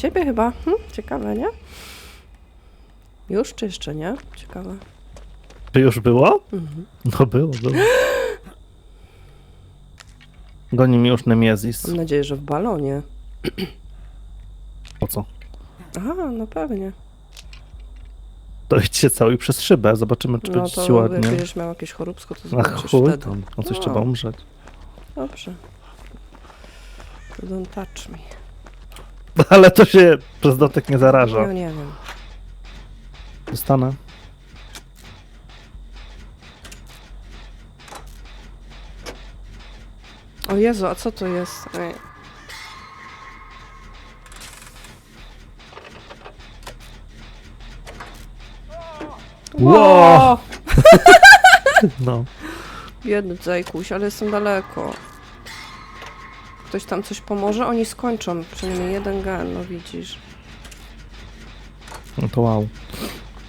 Ciebie chyba. Hm? Ciekawe, nie? Już czy jeszcze nie? Ciekawe. Czy już było? Mhm. No było, było. Goni mi już Nemezis. Mam nadzieję, że w balonie. Po co? Aha, no pewnie. To idźcie cały przez szybę, zobaczymy, czy No będzie to ci jak ładnie. będziesz miał jakieś choróbsko, to Ach zobaczysz chuj wtedy. tam, o coś No. trzeba umrzeć. Dobrze. Don't touch me. Ale to się przez dotyk nie zaraża. No nie wiem. Dostanę. O Jezu, a co to jest? Ej. Ło! No. Biedny Zajkuś, ale jestem daleko. Ktoś tam coś pomoże? Oni skończą. Przynajmniej jeden gen, no widzisz. no to wow.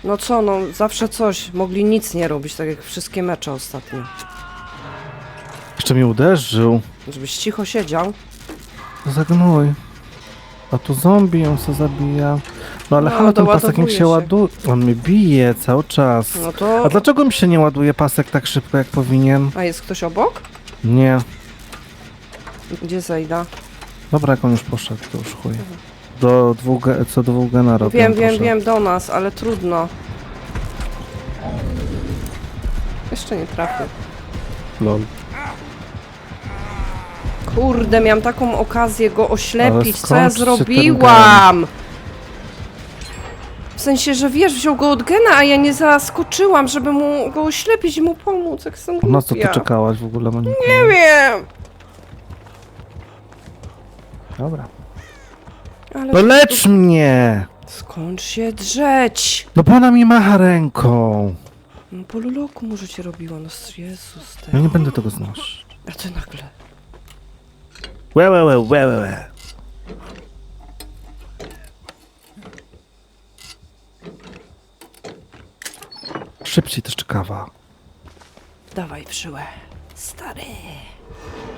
No co, no zawsze coś. Mogli nic nie robić, tak jak wszystkie mecze ostatnio. Jeszcze mnie uderzył. Żebyś cicho siedział. Zagnój. A tu zombie ją se zabija. No ale No, halo, ten pasek doładowuje mi się się. ładuje. On mnie bije cały czas. No to... A dlaczego mi się nie ładuje pasek tak szybko, jak powinien? A jest ktoś obok? Nie. Gdzie Zejda? Dobra, jak on już poszedł, to już chuj. Do dwóch, ge- co do dwóch robię. Wiem, wiem, wiem, do nas, ale trudno. Jeszcze nie trafię. Lol. Kurde, miałam taką okazję go oślepić. Co ja skąd się ten zrobiłam? W sensie, że wiesz, wziął go od gena, a ja nie zaskoczyłam, żeby mu go oślepić i mu pomóc. Jak jestem Na co ty głupia. czekałaś w ogóle, Monika? Nie wiem. Dobra. Ale No lecz mnie! skąd się drzeć? No bo ona mi macha ręką. No po luloku może cię robiła, no Jezus. Ja Ten. nie będę tego znosić. A ty nagle. Łe, łe, łe, łe, łe, łe. Szybciej też kawa. Dawaj przyłę. Stary.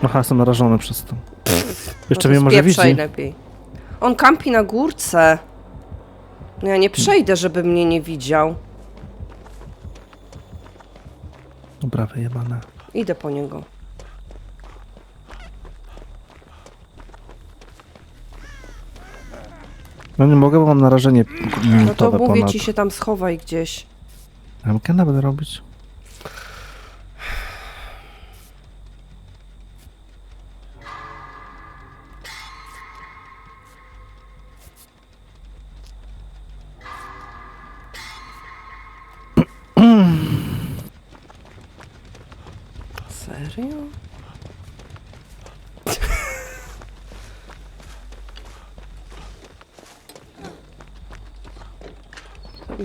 Aha, jestem narażony przez to. Jeszcze no mnie może widzi. spieprzaj lepiej. On kampi na górce. No ja nie przejdę, żeby mnie nie widział. Dobra, wyjebane. Idę po niego. No nie mogę, bo mam narażenie No to minutowe mówię ponad. ci się tam schowaj gdzieś. Kena będę robić.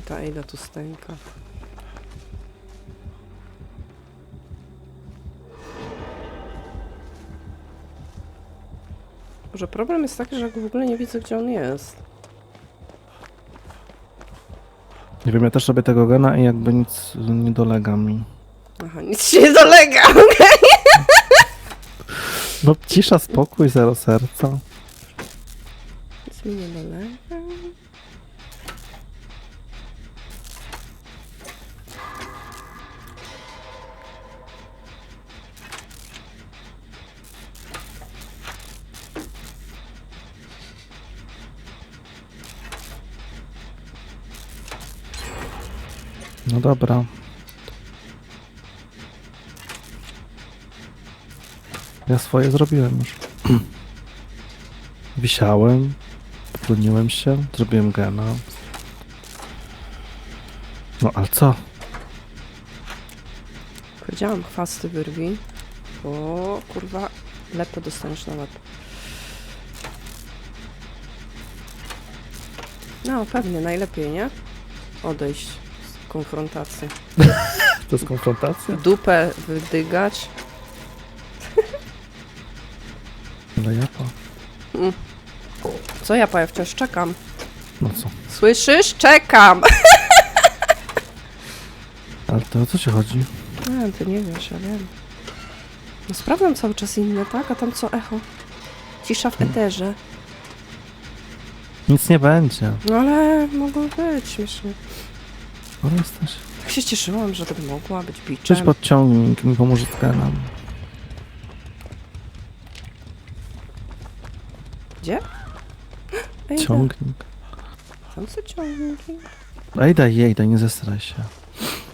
Ta Ada tu stęka. Może problem jest taki, że w ogóle nie widzę, gdzie on jest. Nie wiem, ja też robię tego gena i jakby nic nie dolega mi. Aha, nic się nie dolega, okej? No cisza, spokój, zero serca. Nic mi nie dolega. No dobra. Ja swoje zrobiłem już. Wisiałem, podniłem się, zrobiłem gena. No ale co? Powiedziałam, chwasty wyrwij. O, kurwa, lepę dostaniesz na łeb. No, pewnie, najlepiej, nie? Odejść konfrontacji. To jest konfrontacja? Dupę wydygać. Ale ja to. Co ja, pa, ja wciąż czekam. No co? Słyszysz? Czekam! Ale to o co ci chodzi? Nie, ty nie wiesz, ja wiem. No sprawdzam cały czas inne, tak? A tam co echo? Cisza w eterze. Nic nie będzie. No ale mogło być śmiesznie. Jesteś. Tak się cieszyłam, że to by mogła być Cześć biczem. podciągnik mi pomoże z genem. Gdzie? Ej, Ciągnik. Tam są ciągniki. Ej, daj jej, daj, nie zestraj się.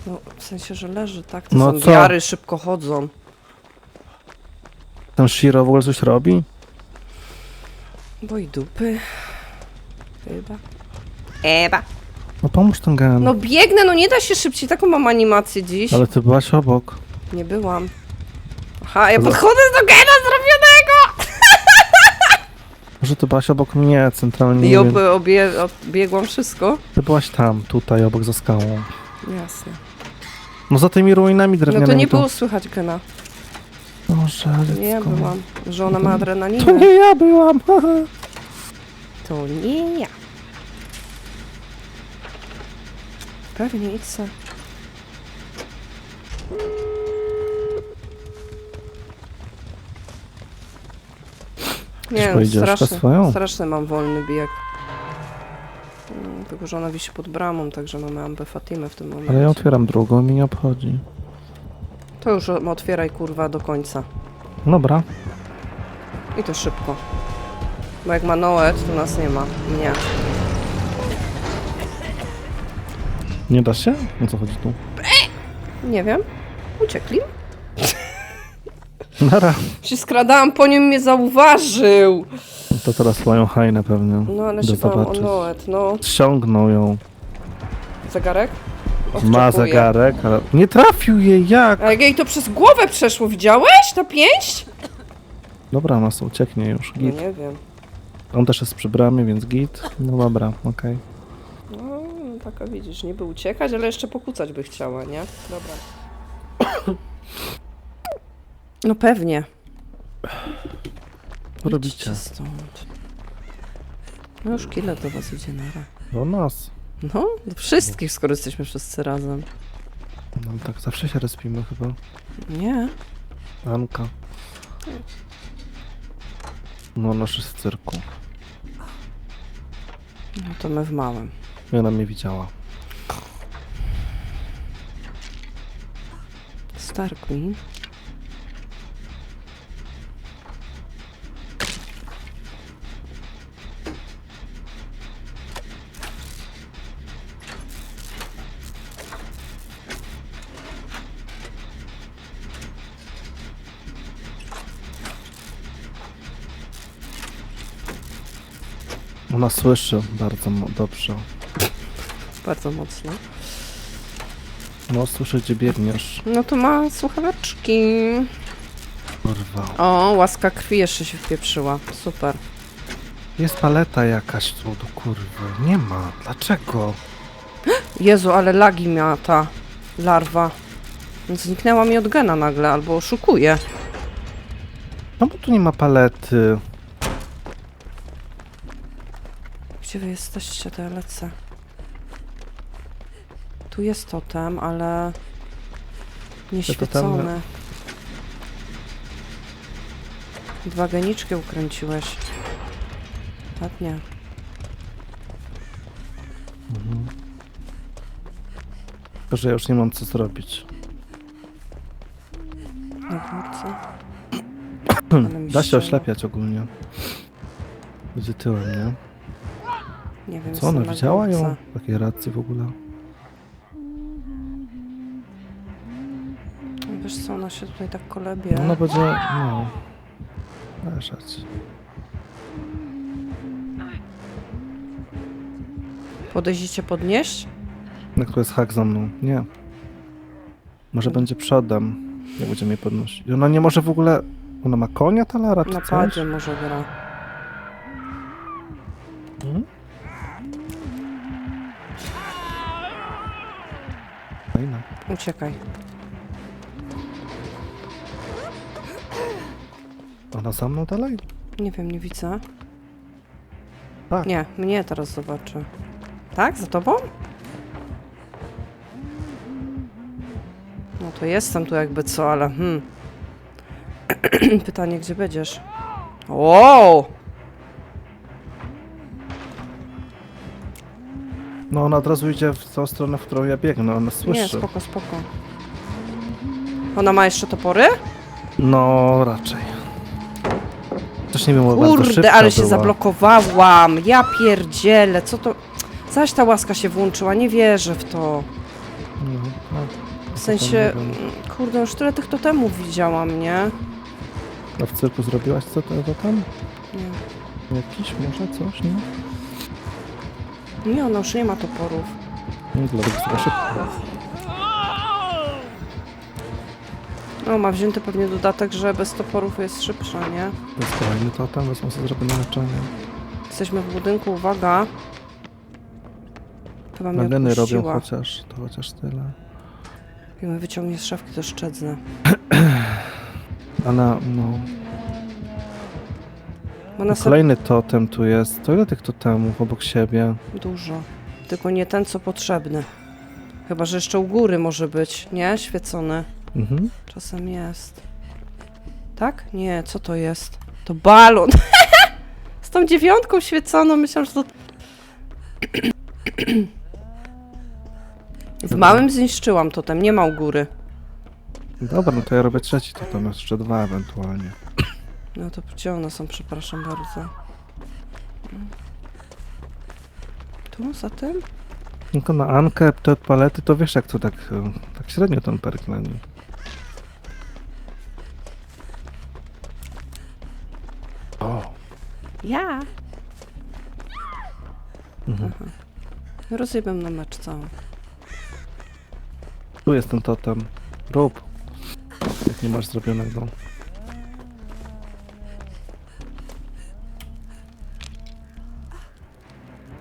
No, w sensie, że leży, tak? To No są co? wiary, szybko chodzą. Ten Shiro w ogóle coś robi? Bo i dupy. Chyba. Eba. No pomóż ten gen. No biegnę, no nie da się szybciej. Taką mam animację dziś. Ale ty byłaś obok. Nie byłam. Aha, ja Ale- podchodzę do gena zrobionego! Może ty byłaś obok mnie centralnie. I nie ob, wiem. obie, wszystko. Ty byłaś tam, tutaj, obok za skałą. Jasne. No za tymi ruinami No drewnianymi. to nie było słychać gena. Boże, To nie ja dziecko. byłam. Że ona ma To adrenalinę. Nie ja byłam. To nie ja. Pewnie idź se. Nie, no, pojedziesz straszny, swoją? straszny mam wolny bieg. Mm, Tylko, że ona wisi pod bramą, także mamy Ambę Fatimę w tym momencie. Ale ja otwieram drugą mi nie obchodzi. To już o- otwieraj kurwa do końca. Dobra. I to szybko. Bo jak ma Noet, to nas nie ma. Nie. Nie da się? O co chodzi tu? Nie wiem. Uciekli? Nara. Się skradałam po nim, mnie zauważył. To teraz mają hajnę pewnie. No ale się bałam o. Noet, no. Ściągnął ją. Zegarek? Ma Odczepuję. zegarek, ale nie trafił jej, jak? A jak jej to przez głowę przeszło, widziałeś? Ta pięść? Dobra, ona sobie ucieknie już, No git. nie wiem. On też jest przy bramie, więc git. No dobra, okej. Taka widzisz, niby uciekać, ale jeszcze pokucać by chciała, nie? Dobra. No pewnie. Co robicie? Idźcie stąd. No już kile do was idzie nara. Do nas. No, do wszystkich, skoro jesteśmy wszyscy razem. No tak zawsze się respimy chyba. Nie. Anka. No, nasz jest w cyrku. No to my w małym. I ona mnie widziała. Star Queen. Ona słyszy bardzo dobrze. Bardzo mocno. No, słyszę, gdzie biegniesz. No to ma słuchaweczki. Kurwa. O, łaska krwi jeszcze się wpieprzyła. Super. Jest paleta jakaś tu, do kurwy. Nie ma. Dlaczego? Jezu, ale lagi miała ta larwa. Zniknęła mi od gena nagle, albo oszukuje. No bo tu nie ma palety. Gdzie wy jesteście, to ja lecę. Tu jest totem, ale... Nieświecony. Dwa geniczki ukręciłeś. Ładnie. Mhm. Tylko, że ja już nie mam co zrobić. Na górce. Ale mi Da się ścięło. oślepiać ogólnie. Będzie tyłem, nie? Nie wiem, Co, ona jestem na widziała ją? Takiej racji w ogóle. Wiesz co, ona się tutaj tak kolebie. No ona będzie, no... Leżeć. Podejdziecie podnieść? Na który jest hak za mną? Nie. Może Mhm. będzie przodem, jak będzie mnie podnosić. I ona nie może w ogóle... Ona ma konia, ta Lara, czy Na coś? padzie może gra. Mhm. Fajna. Uciekaj. Ona za mną dalej? Nie wiem, nie widzę. Tak. Nie, mnie teraz zobaczy. Tak? Za tobą? No to jestem tu jakby co, ale hmm. Pytanie, gdzie będziesz? Wow! No ona od razu idzie w tą stronę, w którą ja biegnę, ona Nie, słyszy. spoko, spoko. Ona ma jeszcze topory? No raczej. Nie bo bardzo Kurde, ale się była. zablokowałam. Ja pierdzielę, co to... Zaś ta łaska się włączyła, nie wierzę w to. No, no, W sensie, nie mm, kurde, już tyle tych totemów widziałam, nie? A w cyrku zrobiłaś co to, to tam? Nie. Jakiś może coś, nie? Nie, ona już nie ma toporów. Nie, dlatego chyba szybko. No, ma wzięty pewnie dodatek, że bez toporów jest szybsza, nie? To jest kolejny totem, wezmę sobie zrobię na leczenie. Jesteśmy w budynku, uwaga. Chyba mnie Mageny robią odpuściła. chociaż, to chociaż tyle. Jak mnie wyciągnie z szafki, to szczedznę. Ale no, Ma na sobie kolejny totem tu jest. To ile tych totemów obok siebie? dużo. Tylko nie ten, co potrzebny. Chyba, że jeszcze u góry może być, nie? Świecony. Mhm. Czasem jest. Tak? Nie, co to jest? To balon. Z tą dziewiątką świeconą, myślałam, że to... W małym zniszczyłam totem, nie ma u góry. Dobra, no to ja robię trzeci totem, jeszcze dwa ewentualnie. No to gdzie one są, przepraszam bardzo. Tu, za tym? Tylko na Ankę, te palety, to wiesz jak to tak, e, tak średnio ten perk na nim. Ja. Mhm. Rozjebiam na mecz cały. Tu jest ten totem. Rób. Jak nie masz zrobionego.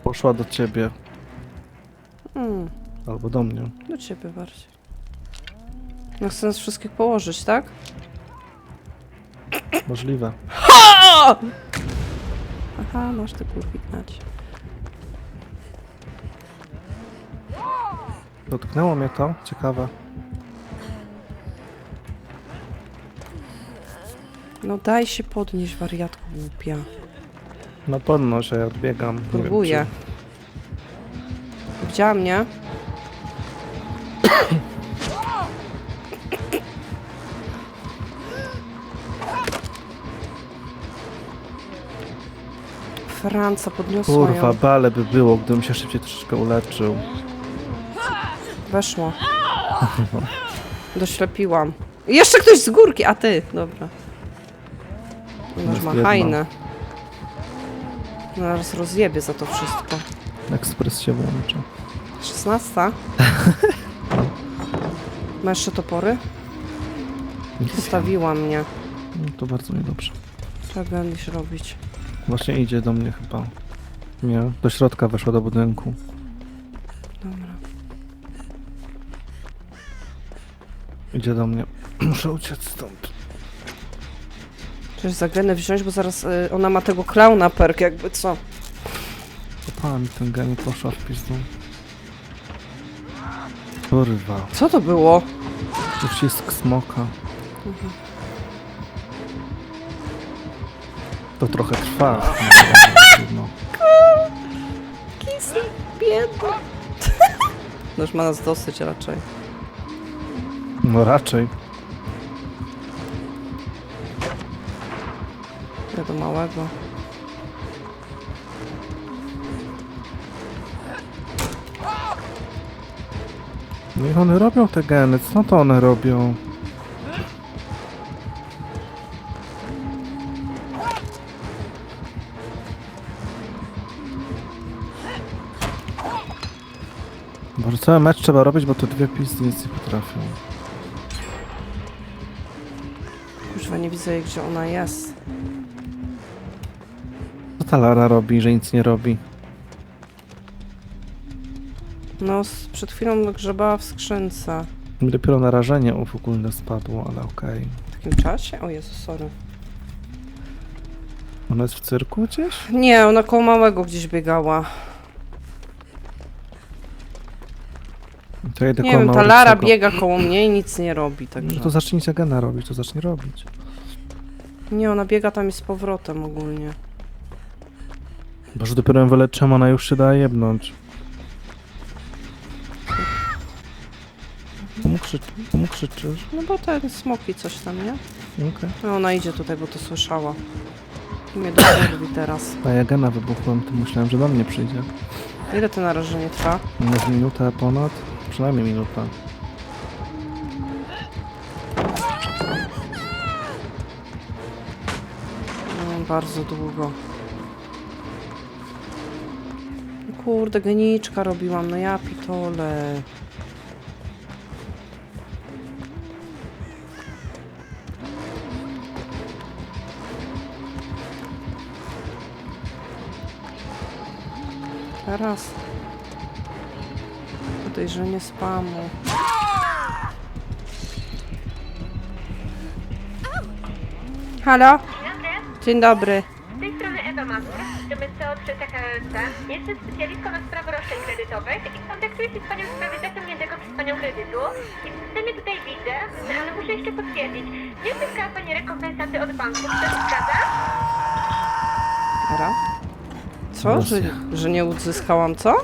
Poszła do ciebie. Mm, Albo do mnie. do ciebie bardziej. No chcę nas wszystkich położyć, tak? Możliwe. Aha, masz ty kurwi gnać. Dotknęło mnie to. Ciekawe. No daj się podnieść, wariatku głupia. Pewno, że ja odbiegam. Nie wiem, Próbuję. Widziała mnie? Franca podniosła Kurwa, ją. bale by było, gdybym się szybciej troszeczkę uleczył. Weszło. Doślepiłam. Jeszcze ktoś z górki, a ty, dobra. Już Jest ma jedna. hajnę. Zaraz rozjebie za to wszystko. Ekspres się włącza. 16. Ma jeszcze topory? Zostawiła mnie. No, to bardzo niedobrze. Trzeba gdzieś robić. Właśnie idzie do mnie chyba. Nie, do środka weszła do budynku. Dobra. Idzie do mnie. Muszę uciec stąd. Przecież za genę wziąć, bo zaraz y, ona ma tego klauna perk, jakby co. Kopała mi ten genie poszła w pizdu. Kurwa. Co to było? Uścisk smoka. To trochę trwa. No, Kisy, biedny. No już ma nas dosyć raczej. no raczej. Ja do małego. Niech one robią te geny. Co to one robią? Cały mecz trzeba robić, bo te dwie pizdy nic nie potrafią. Kuźwa, nie widzę jej, gdzie ona jest. Co ta Lara robi, że nic nie robi? No, s- przed chwilą grzebała w skrzynce. Mi dopiero narażenie w ogóle spadło, ale okej. W takim czasie? O Jezu, sorry. Ona jest w cyrku gdzieś? Nie, ona koło małego gdzieś biegała. To Nie wiem, ta Lara biega koło mnie i nic nie robi. No tak Że to zacznie Zagana robić, to zacznie robić. Nie, ona biega tam i z powrotem ogólnie. Boże, dopiero wyleczę, czemu ona już się da jebnąć. Komu krzyczy- Komu krzyczysz? No bo ten smoki coś tam, nie? Okej. No ona idzie tutaj, bo to słyszała. I mnie dochodzi teraz. A ja gana wybuchłem, to myślałem, że do mnie przyjdzie. Ile to narażenie trwa? Jest minuta ponad. Przynajmniej minuta. No, bardzo długo. Kurde, geniczka robiłam, no ja pitole. Teraz. Podejrzenie spamu. Halo? Dzień dobry. Z tej strony Ewa Mazur, MCO3 THLC. Jestem specjalistką od spraw roszczeń kredytowych i kontaktuję się z Panią w sprawie zaciągniętego przez Panią kredytu. I w systemie tutaj widzę, ale muszę jeszcze potwierdzić. Nie uzyskała Pani rekompensaty od banku, czy to się zgadza? Ara? Co? Że, że nie uzyskałam co?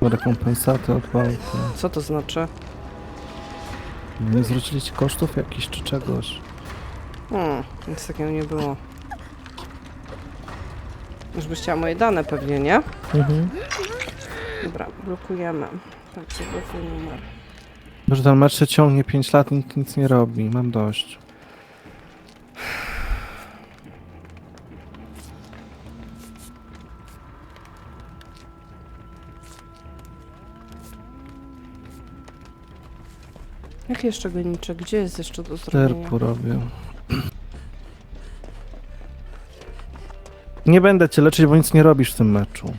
Rekompensaty od banku. Co to znaczy? Nie zwrócili ci kosztów jakichś czy czegoś? Hmm, nic takiego nie było. Już byś chciała moje dane pewnie, nie? Mhm. Dobra, blokujemy. Tak, co blokuj numer. Że ten mecz się ciągnie 5 lat, nikt nic nie robi. Mam dość. Jak jeszcze goniczek? Gdzie jest jeszcze do zrobienia? Terpu robię. Nie będę cię leczyć, bo nic nie robisz w tym meczu.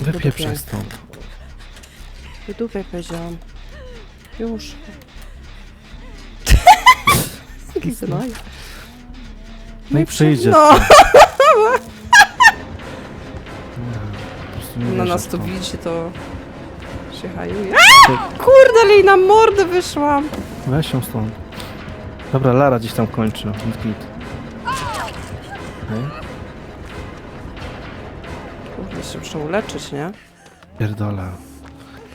Wypieprzaj stąd. Wydupaj powiedziałam. Już. Gnoj. No i przyjdzie. No, na nas to widzi, to się hajuje. Kurde, ale jej na mordę wyszłam. Weź ją stąd. Dobra, Lara gdzieś tam kończy. Git, git. Okej. Kurde, się muszę uleczyć, nie? Pierdolę.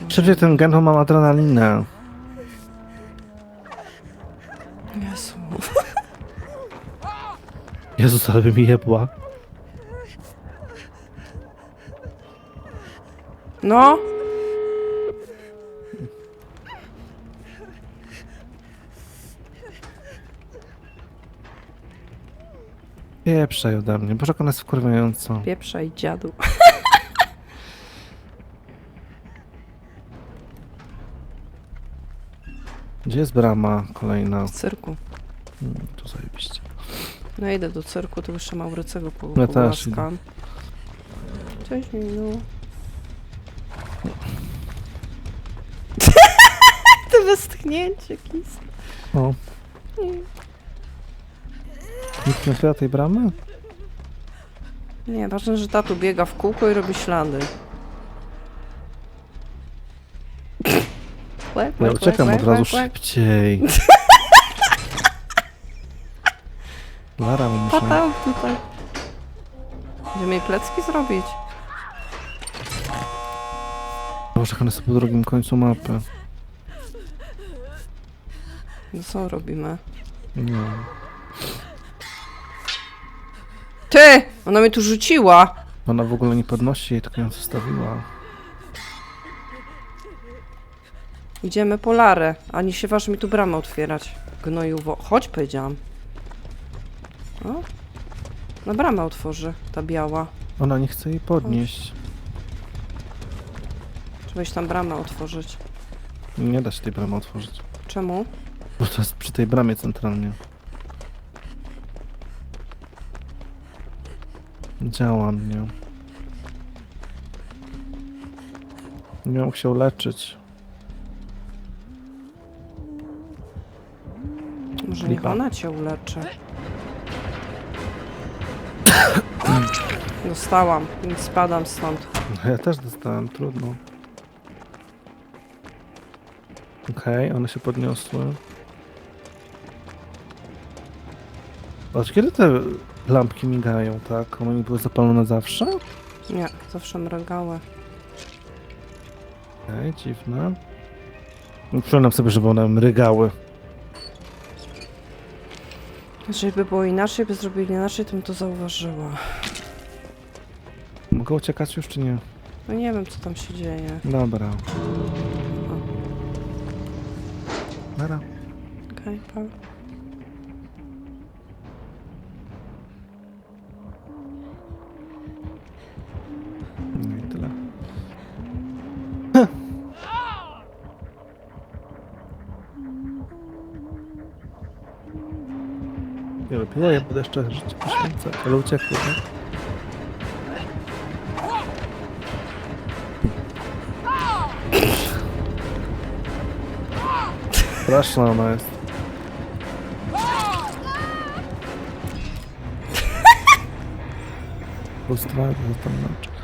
Szybciej ten gen, bo mam adrenalinę. Jezu. Jezus, ale by mi jebła. No. Pieprzaj ode mnie. Boże, jak ona jest wkurwiająca. Pieprza i dziadu. Gdzie jest brama kolejna? W cyrku. Hmm, tu zajebiście. No idę do cyrku, to jeszcze Maurycego po, Ja też. Cześć, Minu. Westchnięcie, kis. O. Nikt nie otwiera tej bramy? Nie, ważne, że tatu biega w kółko i robi ślady. Łek, Ja uciekam od razu szybciej. Lara, mu muszę... Patał tutaj. Będziemy jej plecki zrobić. Boże, jak jest po drugim końcu mapy. No co robimy? Nie. Ty! Ona mnie tu rzuciła! Ona w ogóle nie podnosi jej, tylko ją zostawiła. Idziemy po Larę. Ani się waż mi tu bramę otwierać. Gnojuwo. Chodź, powiedziałam. O? Na bramę otworzy, ta biała. Ona nie chce jej podnieść. Trzeba iść tam bramę otworzyć. Nie da się tej bramy otworzyć. Czemu? Bo to jest przy tej bramie centralnie. Działa mnie. Nie mógł się uleczyć. Może niech Lipa. ona cię uleczy. Dostałam, więc spadam stąd. No ja też dostałem, trudno. Okej, one się podniosły. Patrz, kiedy te lampki migają, tak? One nie były zapalone zawsze? Nie, zawsze mragały. Okej, dziwne. No, Przypominam sobie, żeby one mrygały. Jeżeli by było inaczej, by zrobili inaczej, to bym to zauważyła. Mogę uciekać już, czy nie? No nie wiem, co tam się dzieje. Dobra. Nara. Okej, pa. Nie lepiej, ja będę jeszcze życie poświęcać, ale uciekły, tak? Straszna ona jest. Frustracja, tam na